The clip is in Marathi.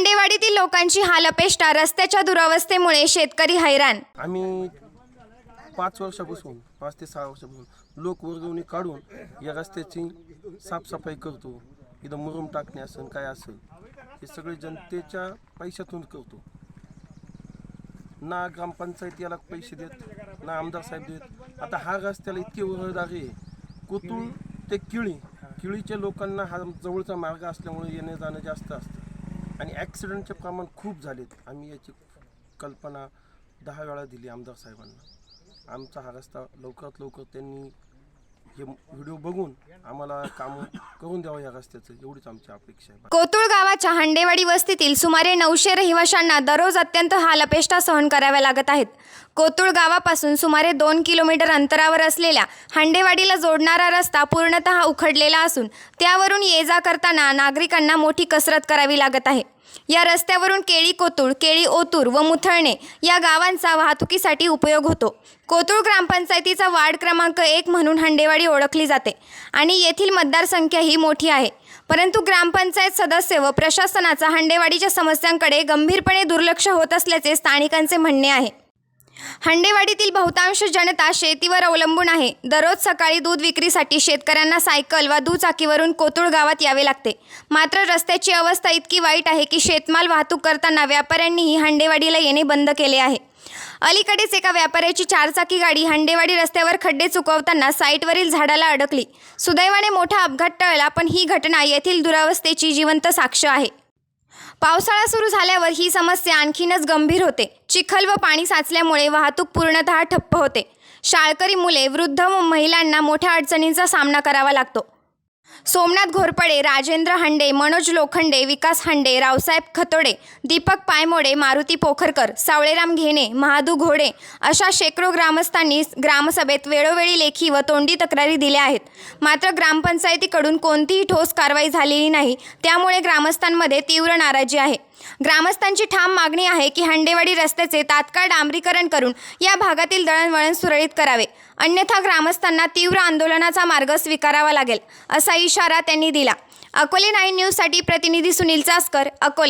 दांडेवाडीतील लोकांची हालअपेष्टा रस्त्याच्या दुरावस्थेमुळे शेतकरी हैराण. आम्ही पाच वर्षापासून पाच ते सहा वर्षापासून लोक वर्गवणी काढून या रस्त्याची साफसफाई करतो. इथं मुरुम टाकणे असेल काय असेल हे सगळे जनतेच्या पैशातून करतो. ना ग्रामपंचायत याला पैसे देत ना आमदार साहेब देत. आता हा रस्त्याला इतकी रहदारी आहे. कोतुळ ते किळी किळीच्या लोकांना हा जवळचा मार्ग असल्यामुळे येणे जाणं जास्त असतं. आणि ॲक्सिडेंटचे प्रमाण खूप झालेत. आम्ही याची कल्पना दहा वेळा दिली आमदार साहेबांना. आमचा हा रस्ता लवकरात लवकर त्यांनी हे व्हिडिओ बघून आम्हाला काम करून द्यावं या रस्त्याचं. एवढीच आमची अपेक्षा आहे. कोतुळ गावाच्या हांडेवाडी वस्तीतील सुमारे नऊशे रहिवाशांना दररोज अत्यंत हालअपेष्टा सहन कराव्या लागत आहेत. कोतुळ गावापासून सुमारे दोन किलोमीटर अंतरावर असलेल्या हांडेवाडीला जोडणारा रस्ता पूर्णतः उखडलेला असून त्यावरून ये जा करताना नागरिकांना मोठी कसरत करावी लागत आहे. या रस्त्यावरून केळी कोतुळ केळी ओतूर व मुथळणे या गावांचा वाहतुकीसाठी उपयोग होतो. कोतुळ ग्रामपंचायतीचा वार्ड क्रमांक एक म्हणून हंडेवाडी ओळखली जाते आणि येथील मतदारसंख्या ही मोठी आहे. परंतु ग्रामपंचायत सदस्य व प्रशासनाचा हंडेवाडीच्या समस्यांकडे गंभीरपणे दुर्लक्ष होत असल्याचे स्थानिकांचे म्हणणे आहे. हंडेवाडीतील बहुतांश जनता शेतीवर अवलंबून आहे. दररोज सकाळी दूध विक्रीसाठी शेतकऱ्यांना सायकल वा दुचाकीवरून कोतुळ गावात यावे लागते. मात्र रस्त्याची अवस्था इतकी वाईट आहे की शेतमाल वाहतूक करताना व्यापाऱ्यांनीही हंडेवाडीला येणे बंद केले आहे. अलीकडेच एका व्यापाऱ्याची चारचाकी गाडी हंडेवाडी रस्त्यावर खड्डे चुकवताना साईटवरील झाडाला अडकली. सुदैवाने मोठा अपघात टळला पण ही घटना येथील दुरावस्थेची जिवंत साक्ष आहे. पावसाळा सुरू झाल्यावर ही समस्या आणखीनच गंभीर होते. चिखल व पाणी साचल्यामुळे वाहतूक पूर्णतः ठप्प होते. शाळकरी मुले वृद्ध व महिलांना मोठ्या अडचणींचा सामना करावा लागतो. सोमनाथ घोरपडे राजेंद्र हांडे मनोज लोखंडे विकास हांडे रावसाहेब खतोडे दीपक पायमोडे मारुती पोखरकर सावळेराम घेणे महादू घोडे अशा शेकडो ग्रामस्थांनी ग्रामसभेत वेळोवेळी लेखी व तोंडी तक्रारी दिल्या आहेत. मात्र ग्रामपंचायतीकडून कोणतीही ठोस कारवाई झालेली नाही. त्यामुळे ग्रामस्थांमध्ये तीव्र नाराजी आहे. ग्रामस्थांची ठाम मागणी आहे की हंडेवाडी रस्त्याचे तात्काळ डांबरीकरण करून या भागातील दळणवळण सुरळीत करावे. अन्यथा ग्रामस्थांना तीव्र आंदोलनाचा मार्ग स्वीकारावा लागेल असा इशारा त्यांनी दिला. अकोले नाईन न्यूजसाठी प्रतिनिधी सुनील चास्कर अकोले.